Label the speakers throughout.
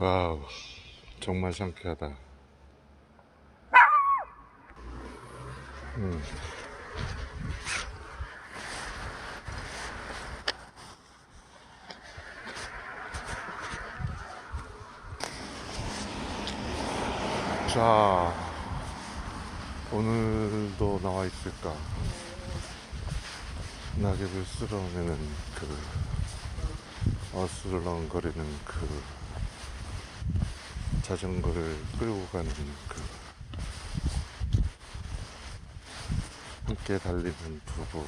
Speaker 1: 와우, 정말 상쾌하다. 음. 자, 오늘도 나와 있을까? 낙엽을 쓸어내는 그 어슬렁거리는 그 자전거를 끌고 가는 그 함께 달리는 부부.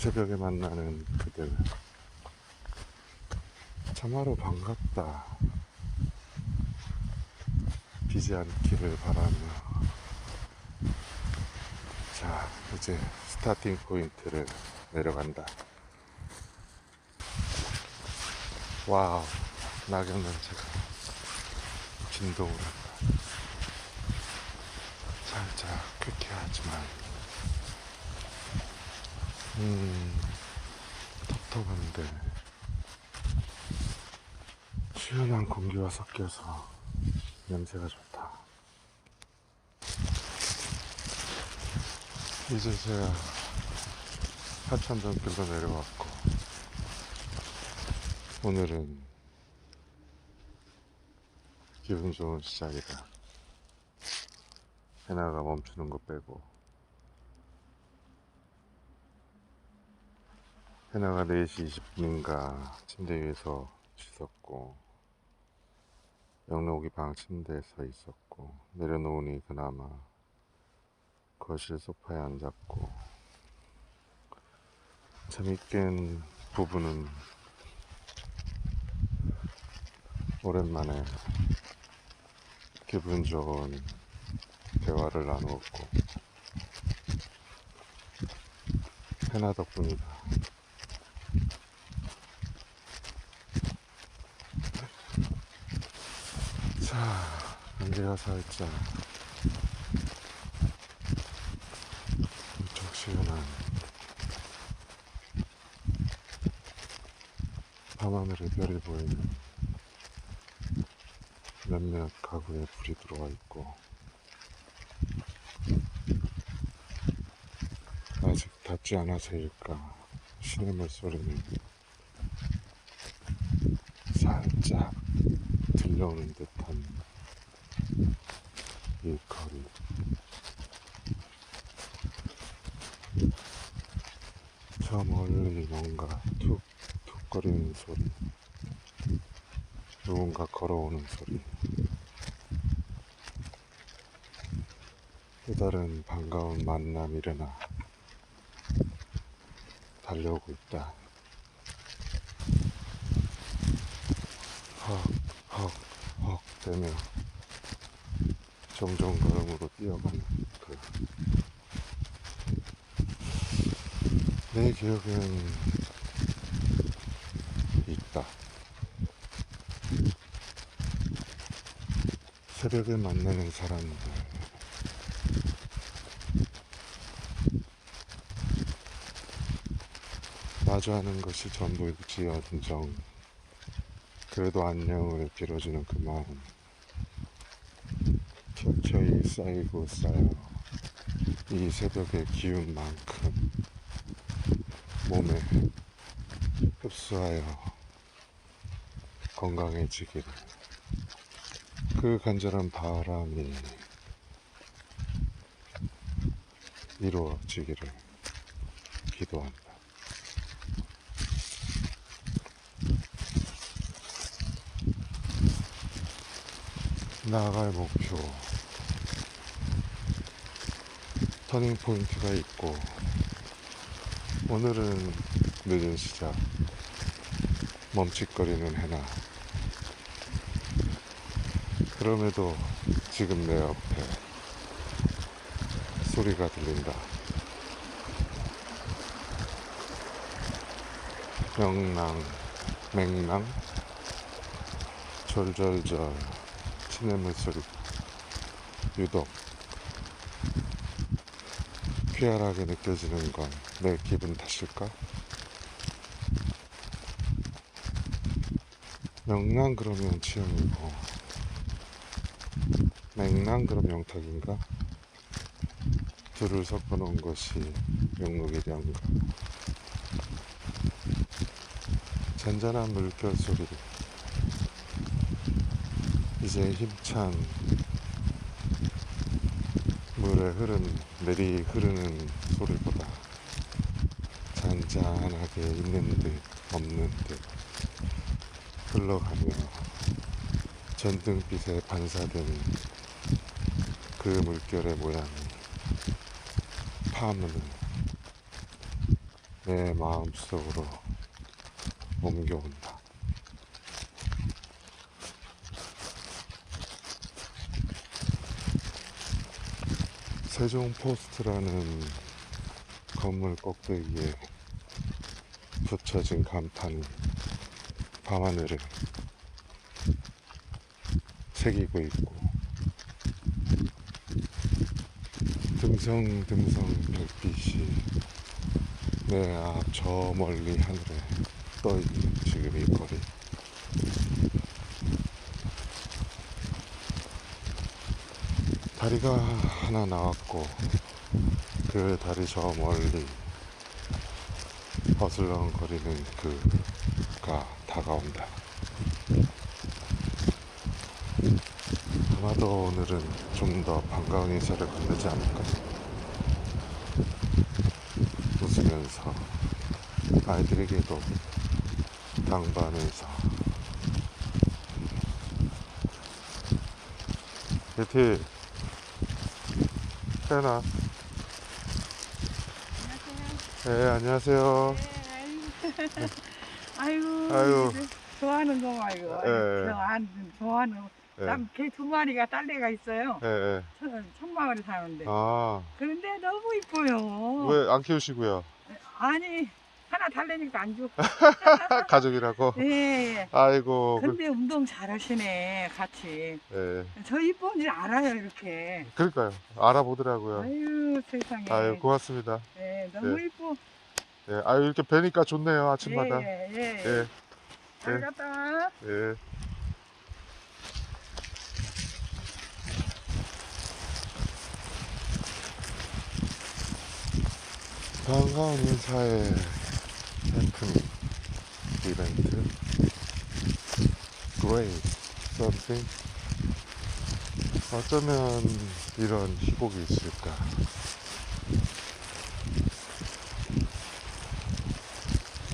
Speaker 1: 새벽에 만나는 그들. 참으로 반갑다. 비지 않기를 바라며. 자 이제 스타팅 포인트를 내려간다 와우. 낙엽 냄새가 진동을 한다. 살짝 쾌쾌하지만. 음 텁텁한데. 시원한 공기와 섞여서 냄새가 좋다. 이제 제가 하천전길로 내려왔고 오늘은 기분 좋은 시작이다. 해나가 멈추는 거 빼고 해나가 4시 20분인가 침대 위에서 씻었고 영록이 방 침대에서 있었고 내려놓으니 그나마 거실 소파에 앉았고 재밌겐 부부는 오랜만에 기분 좋은 대화를 나누었고 해나 덕분이다. 자, 앉아야 살짝 엄청 시원한 밤하늘에 별이 보이는 몇몇 가구에 불이 들어와 있고 아직 닫지 않아서일까 시냇물 소리는 살짝 들려오는 듯한 이 거리. 저 멀리 뭔가 툭툭거리는 소리 누군가 걸어오는 소리 또 다른 반가운 만남이려나 달려오고 있다. 헉 헉 헉 되며 종종 걸음으로 뛰어가는 그 내 기억엔 있다. 새벽에 만나는 사람들 마주하는 것이 전부일지언정. 그래도 안녕을 빌어주는 그 마음. 켜켜이 쌓이고 쌓여 이 새벽의 기운만큼 몸에 흡수하여 건강해지기를. 그 간절한 바람이 이루어지기를 기도한다. 나아갈 목표 터닝 포인트가 있고 오늘은 늦은 시작. 멈칫거리는 해나. 그럼에도 지금 내 옆에 소리가 들린다. 명랑 맹랑. 절절절 내는 소리 유독 퀴활하게 느껴지는 건 내 기분 탓일까? 명랑 그러면 취향이고 맹랑 그럼 영탁인가? 둘을 섞어놓은 것이 명록이련가 잔잔한 물결 소리 이제 힘찬 물에 흐르는 내리 흐르는 소리보다 잔잔하게 있는 듯 없는 듯 흘러가며 전등빛에 반사되는 그 물결의 모양이 파문을 내 마음속으로 옮겨온다. 세종 포스트라는 건물 꼭대기에 붙여진 간판이 밤하늘을 새기고 있고 듬성듬성 별빛이 내 앞 저 멀리 하늘에 떠있는 지금 이 거리 다리가 하나 나왔고 그 다리 저 멀리 어슬렁거리는 그가 다가온다. 아마도 오늘은 좀 더 반가운 인사를 건네지 않을까? 웃으면서 아이들에게도 당부하면서 예티 태연아 네 안녕하세요
Speaker 2: 아이고,
Speaker 1: 아이고.
Speaker 2: 이제 좋아하는 거 말고.
Speaker 1: 예.
Speaker 2: 좋아하는, 좋아하는.
Speaker 1: 예,
Speaker 2: 남개두 마리가 딸내가 있어요.
Speaker 1: 예, 예.
Speaker 2: 천, 천마을에 사는데.
Speaker 1: 아,
Speaker 2: 그런데 너무 이뻐요.
Speaker 1: 왜 안 키우시고요?
Speaker 2: 아니, 하나 달래니까 안 줘.
Speaker 1: 가족이라고?
Speaker 2: 예.
Speaker 1: 아이고, 그,
Speaker 2: 근데 운동 잘 하시네, 같이.
Speaker 1: 예.
Speaker 2: 저 이쁜지 알아요, 이렇게.
Speaker 1: 그러니까요. 알아보더라고요.
Speaker 2: 아유, 세상에.
Speaker 1: 아유, 고맙습니다.
Speaker 2: 예, 너무
Speaker 1: 예.
Speaker 2: 이뻐.
Speaker 1: 예, 아유, 이렇게 뵈니까 좋네요, 아침마다.
Speaker 2: 예, 예, 예.
Speaker 1: 예,
Speaker 2: 잘
Speaker 1: 예.
Speaker 2: 갔다 와.
Speaker 1: 예. 반가운 인사의 해프닝 이벤트. Great something 어쩌면 이런 희곡이 있을까?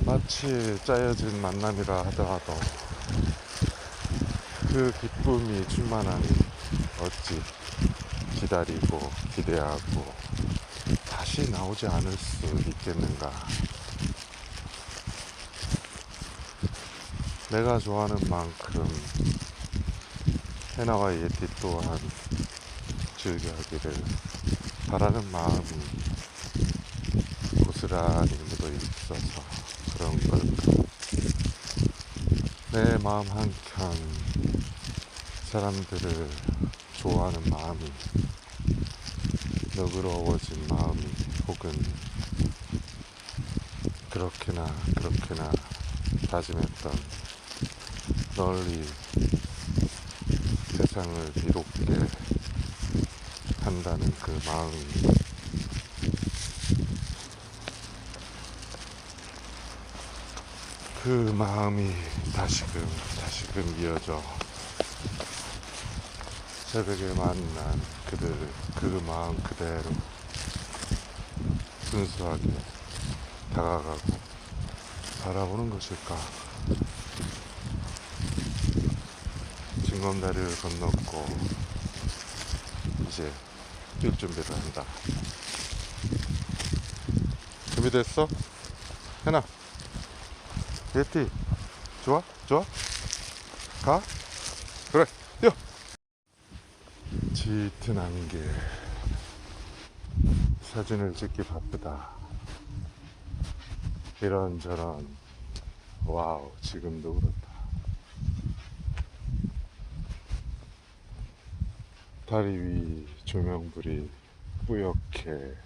Speaker 1: 마치 짜여진 만남이라 하더라도 그 기쁨이 충만하니 어찌 기다리고 기대하고 다시 나오지 않을 수 있겠는가. 내가 좋아하는 만큼 해나와 예티 또한 즐겨하기를 바라는 마음이 고스란히 묻어 있어서 그런 걸까. 내 마음 한켠 사람들을 좋아하는 마음이 너그러워진 마음이 혹은 그렇게나 그렇게나 다짐했던 널리 세상을 이롭게 한다는 그 마음이 그 마음이 다시금 다시금 이어져 새벽에 만난 그들 그 마음 그대로 순수하게 다가가고 바라보는 것일까 징검다리를 건넜고 이제 뛸 준비를 한다 준비됐어? 해나 예티 좋아? 좋아? 가? 그래 뛰어 짙은 안개 사진을 찍기 바쁘다 이런저런 와우 지금도 그렇다 다리 위 조명불이 뿌옇게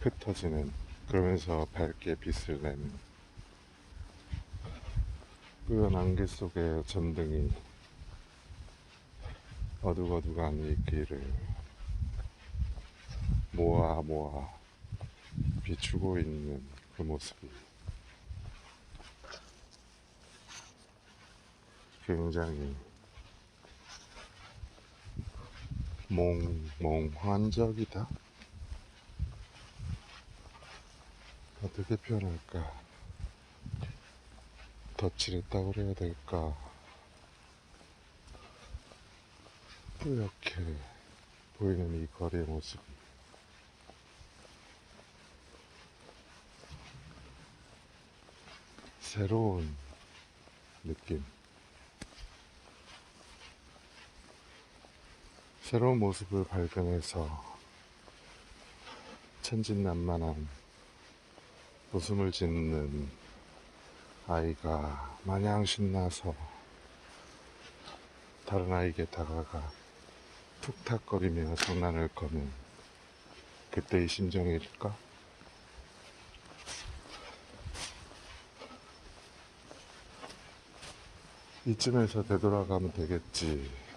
Speaker 1: 흩어지는 그러면서 밝게 빛을 내는 뿌연 안개 속의 전등이 어둑어둑한 이 길을 모아 모아 비추고 있는 그 모습이 굉장히 몽몽환적이다. 어떻게 표현할까? 덧칠했다고 그래야 될까? 뿌옇게 보이는 이 거리의 모습이 새로운 느낌. 새로운 모습을 발견해서 천진난만한 웃음을 짓는 아이가 마냥 신나서 다른 아이에게 다가가 툭탁거리며 장난을 거는 그때의 심정일까? 이쯤에서 되돌아가면 되겠지.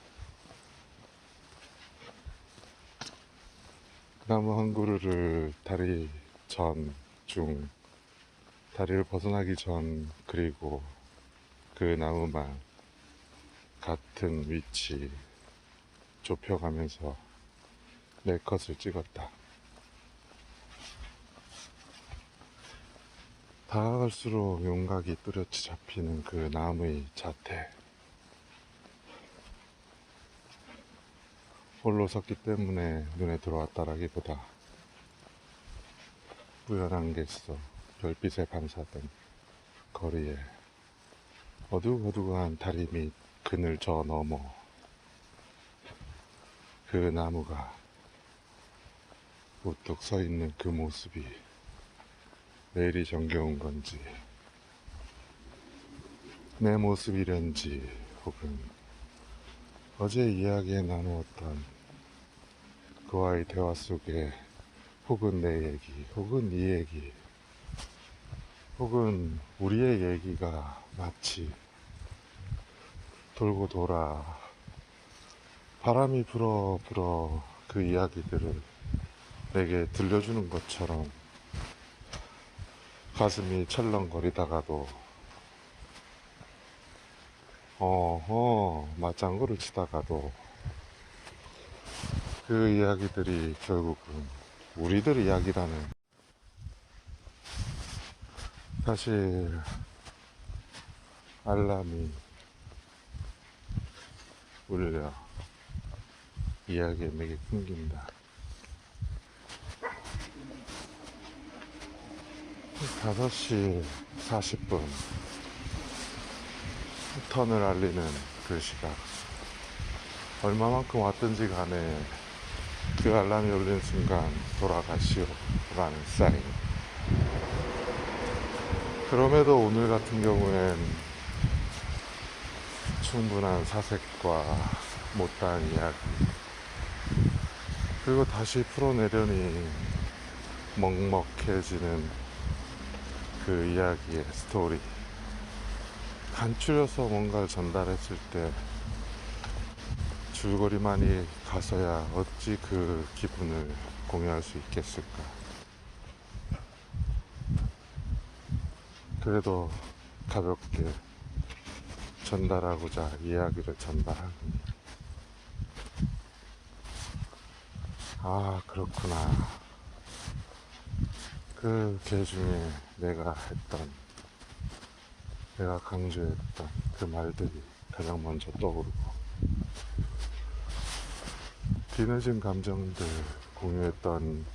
Speaker 1: 나무 한 그루를 다리 전, 중, 다리를 벗어나기 전, 그리고 그 나무만 같은 위치 좁혀가면서 내 컷을 찍었다. 다가갈수록 용각이 뚜렷이 잡히는 그 나무의 자태. 홀로 섰기 때문에 눈에 들어왔다라기보다 뿌연한 게 있어. 별빛에 반사된 거리에 어둑어둑한 다리 및 그늘 저 너머 그 나무가 우뚝 서 있는 그 모습이 왜 이리 정겨운 건지 내 모습이련지 혹은 어제 이야기에 나누었던 그와의 대화 속에 혹은 내 얘기 혹은 이 얘기 혹은 우리의 얘기가 마치 돌고 돌아 바람이 불어 불어 그 이야기들을 내게 들려주는 것처럼 가슴이 철렁거리다가도 어허 맞장구를 치다가도 그 이야기들이 결국은 우리들 이야기라는 사실 알람이 울려 이야기의 맥이 끊긴다. 5시 40분 턴을 알리는 그 시각. 얼마만큼 왔든지 간에 그 알람이 울리는 순간 돌아가시오 라는 사인. 그럼에도 오늘 같은 경우엔 충분한 사색과 못다한 이야기 그리고 다시 풀어내려니 먹먹해지는 그 이야기의 스토리 간추려서 뭔가를 전달했을 때 줄거리만이 가서야 어찌 그 기분을 공유할 수 있겠을까. 그래도 가볍게 전달하고자 이야기를 전달하니. 아, 그렇구나. 그 개 중에 내가 했던, 내가 강조했던 그 말들이 가장 먼저 떠오르고, 뒤늦은 감정들 공유했던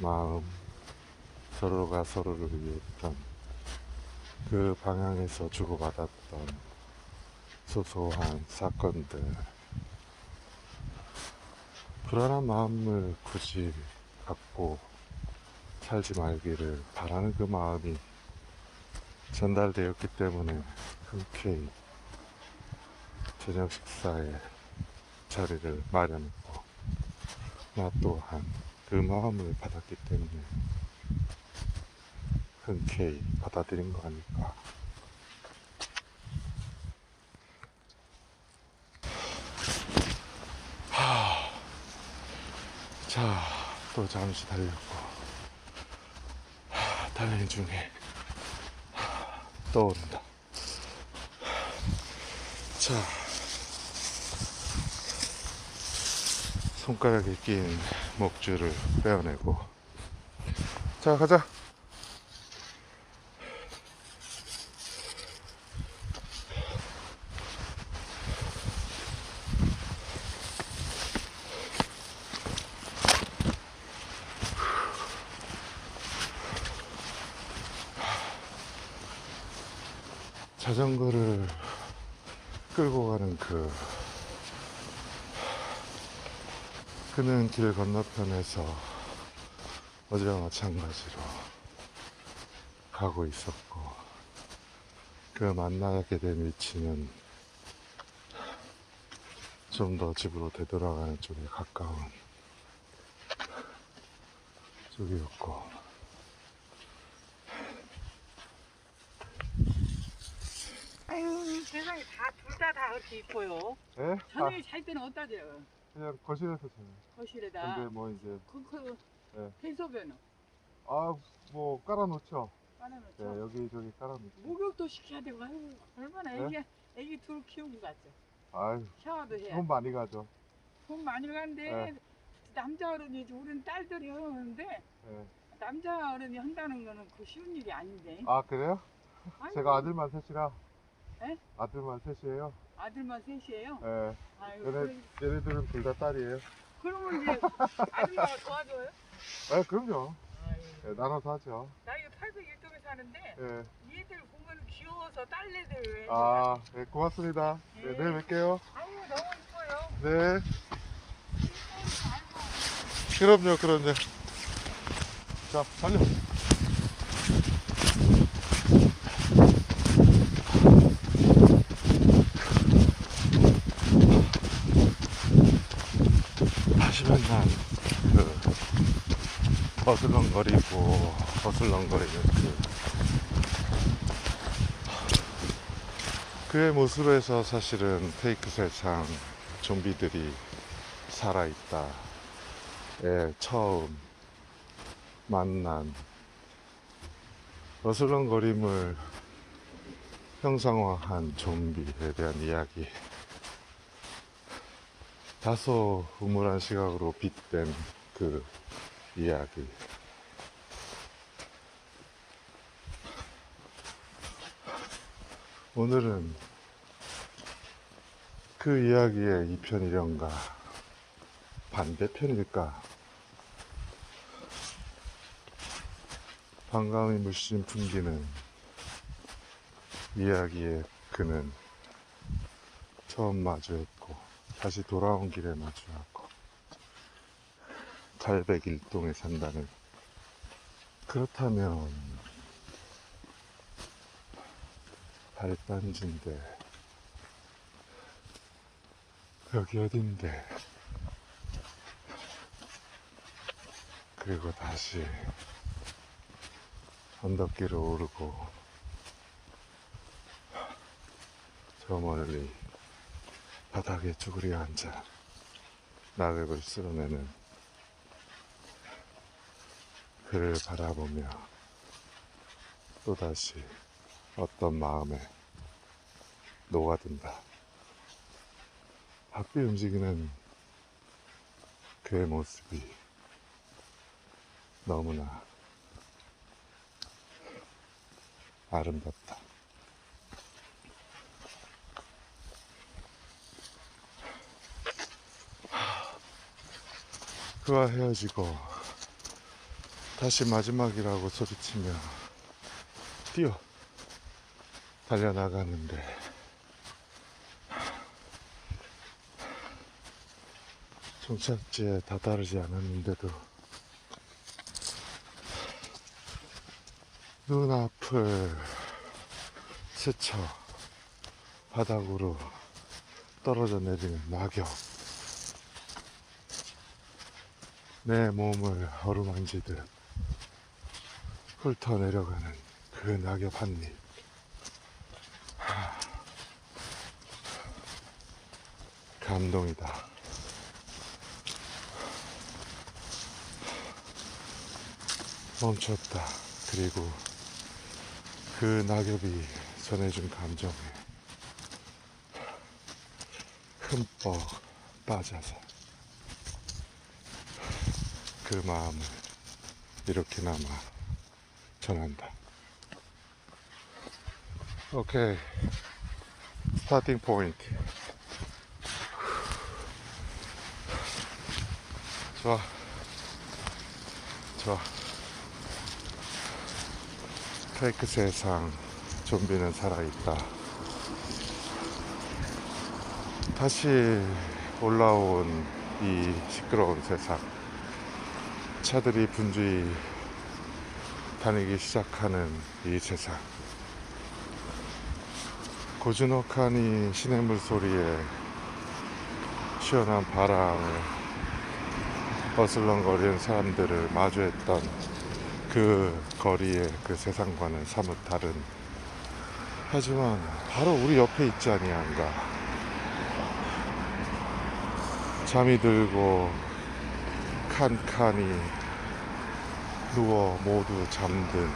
Speaker 1: 마음 서로가 서로를 위했던 그 방향에서 주고받았던 소소한 사건들 불안한 마음을 굳이 갖고 살지 말기를 바라는 그 마음이 전달되었기 때문에 흔쾌히 저녁 식사에 자리를 마련했고 나 또한 그 마음을 받았기 때문에 흔쾌히 받아들인 거 아닐까. 하... 자, 또 잠시 달렸고 하, 달리는 중에 떠오른다. 자, 손가락에 낀 목줄을 빼어내고 자 가자. 자전거를 끌고 가는 그 그는 길 건너편에서 어제와 마찬가지로 가고 있었고 그 만나게 된 위치는 좀 더 집으로 되돌아가는 쪽에 가까운 쪽이었고
Speaker 2: 아유 세상에 다 둘 다 다 그렇게 이뻐요.
Speaker 1: 예?
Speaker 2: 저녁에 잘 때는 어디다 줘?
Speaker 1: 그냥 거실에서 저는
Speaker 2: 거실에다.
Speaker 1: 근데 뭐 이제
Speaker 2: 그, 그,
Speaker 1: 네.
Speaker 2: 해소변은
Speaker 1: 아 뭐 깔아놓죠. 네 여기 저기 깔아놓죠
Speaker 2: 목욕도 시켜야 되고 아유, 얼마나
Speaker 1: 네?
Speaker 2: 애기 애기 둘 키우고 갔죠.
Speaker 1: 아유
Speaker 2: 샤워도 해야
Speaker 1: 돈 많이 가죠
Speaker 2: 돈 많이 가는데
Speaker 1: 네.
Speaker 2: 남자 어른이지 우리는 딸들이 하는데
Speaker 1: 예.
Speaker 2: 남자 어른이 한다는 거는 그 쉬운 일이 아닌데
Speaker 1: 아 그래요?
Speaker 2: 아이고,
Speaker 1: 제가 아들만 셋이라
Speaker 2: 에?
Speaker 1: 아들만 셋이에요
Speaker 2: 아들만 셋이에요?
Speaker 1: 예.
Speaker 2: 아이고
Speaker 1: 얘네,
Speaker 2: 그래,
Speaker 1: 얘네들은 둘 다 딸이에요.
Speaker 2: 그러면 이제 아줌마가 도와줘요?
Speaker 1: 아 그럼요. 예, 나눠서 하죠.
Speaker 2: 나 이거 801동에 사는데
Speaker 1: 예.
Speaker 2: 얘들 보면 귀여워서 딸내들
Speaker 1: 왜아 네, 고맙습니다. 네,
Speaker 2: 네.
Speaker 1: 내일 뵐게요.
Speaker 2: 아유 너무 이뻐요.
Speaker 1: 네. 그럼요 그럼요. 자 달려 다시 만난 그 어슬렁거리고 어슬렁거리는 그 그의 모습에서 사실은 페이크 세상 좀비들이 살아있다에 처음 만난 어슬렁거림을 형상화한 좀비에 대한 이야기. 다소 우물한 시각으로 빗댄 그 이야기. 오늘은 그 이야기의 이편이련가 반대편일까? 반가움이 물씬 풍기는 이야기의 그는 처음 마주했고 다시 돌아온 길에 마주하고 갈백일동에 산다는. 그렇다면 발단지인데 여기 어딘데? 그리고 다시 언덕길을 오르고 저 멀리 바닥에 쭈그려 앉아 낙엽을 쓸어내는 그를 바라보며 또다시 어떤 마음에 녹아든다. 바삐 움직이는 그의 모습이 너무나 아름답다. 그와 헤어지고 다시 마지막이라고 소리치며 뛰어 달려나가는데. 종착지에 다다르지 않았는데도 눈앞을 스쳐 바닥으로 떨어져 내리는 낙엽. 내 몸을 어루만지듯 훑어 내려가는 그 낙엽 한입 감동이다. 멈췄다. 그리고 그 낙엽이 전해준 감정에 흠뻑 빠져서 그 마음을 이렇게나마 전한다. 오케이. 스타팅 포인트. 좋아. 좋아. 페이크 세상, 좀비는 살아있다. 다시 올라온 이 시끄러운 세상. 차들이 분주히 다니기 시작하는 이 세상. 고즈넉한 이 시냇물 소리에 시원한 바람을 어슬렁거리는 사람들을 마주했던 그 거리의 그 세상과는 사뭇 다른 하지만 바로 우리 옆에 있지 아니한가 잠이 들고 칸칸이 누워 모두 잠든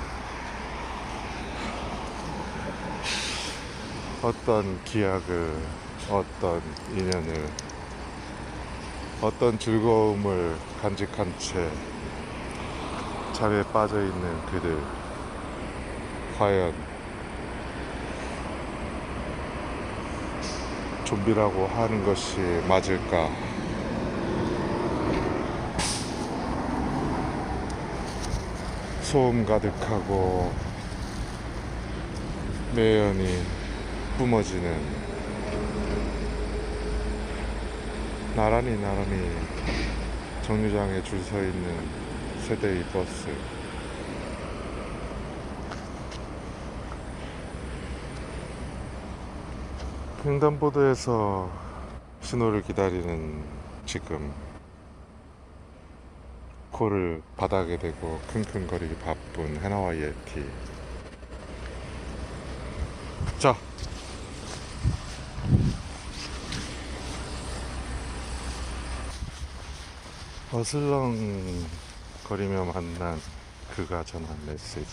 Speaker 1: 어떤 기약을 어떤 인연을 어떤 즐거움을 간직한 채 잠에 빠져 있는 그들 과연 좀비라고 하는 것이 맞을까? 소음 가득하고 매연이 뿜어지는 나란히 나란히 정류장에 줄 서 있는 세대의 버스. 횡단보도에서 신호를 기다리는 지금 코를 바닥에 대고 킁킁거리기 바쁜 해나와 예티 자. 어슬렁거리며 만난 그가 전한 메시지.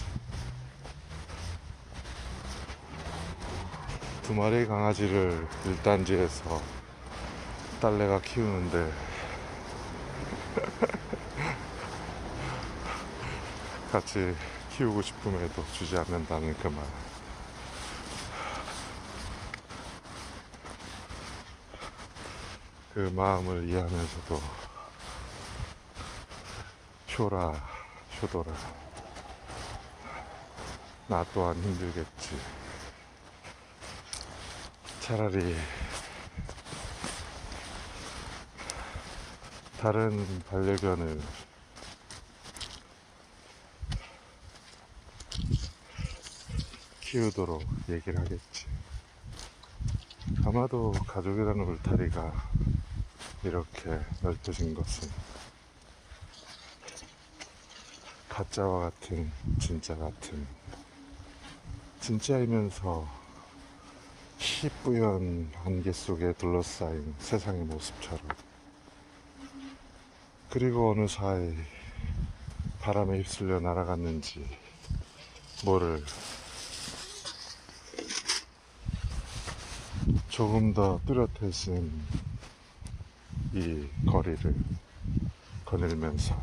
Speaker 1: 두 마리의 강아지를 일단지에서 딸내가 키우는데 같이 키우고 싶음에도 주지 않는다는 그 말. 그 마음을 이해하면서도 쇼라 쇼도라 나 또한 힘들겠지 차라리 다른 반려견을 키우도록 얘기를 하겠지. 아마도 가족이라는 울타리가 이렇게 넓혀진 것은 가짜와 같은 진짜 같은 진짜이면서 희뿌연 안개 속에 둘러싸인 세상의 모습처럼 그리고 어느 사이 바람에 휩쓸려 날아갔는지 모를 조금 더 뚜렷해진 이 거리를 거닐면서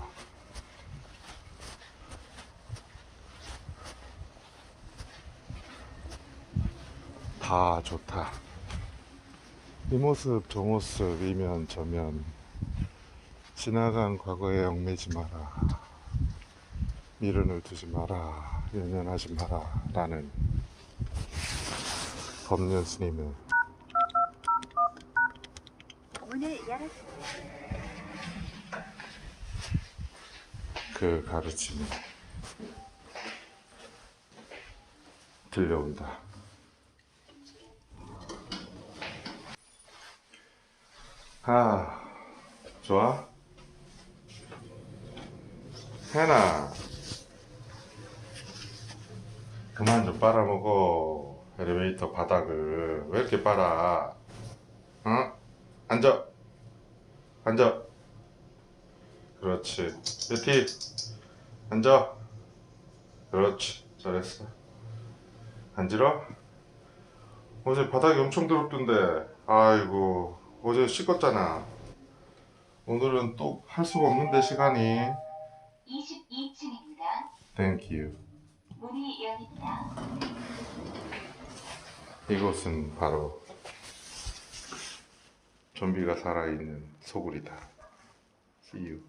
Speaker 1: 다 좋다. 이 모습 저 모습 이면 저면 지나간 과거에 얽매지 마라. 미련을 두지 마라. 연연하지 마라. 라는 법륜 스님의 그 가르침이 들려온다. 아, 좋아? 해나, 그만 좀 빨아먹어. 엘리베이터 바닥을. 왜 이렇게 빨아? 어? 앉아. 앉아. 그렇지. 예티, 앉아. 그렇지 잘했어 간지러? 어제 바닥이 엄청 더럽던데 아이고 어제 씻었잖아 오늘은 또 할 수가 없는데 시간이
Speaker 3: 22층입니다.
Speaker 1: 땡큐
Speaker 3: 문이 열립니다.
Speaker 1: 이곳은 바로 좀비가 살아있는 소굴이다 See you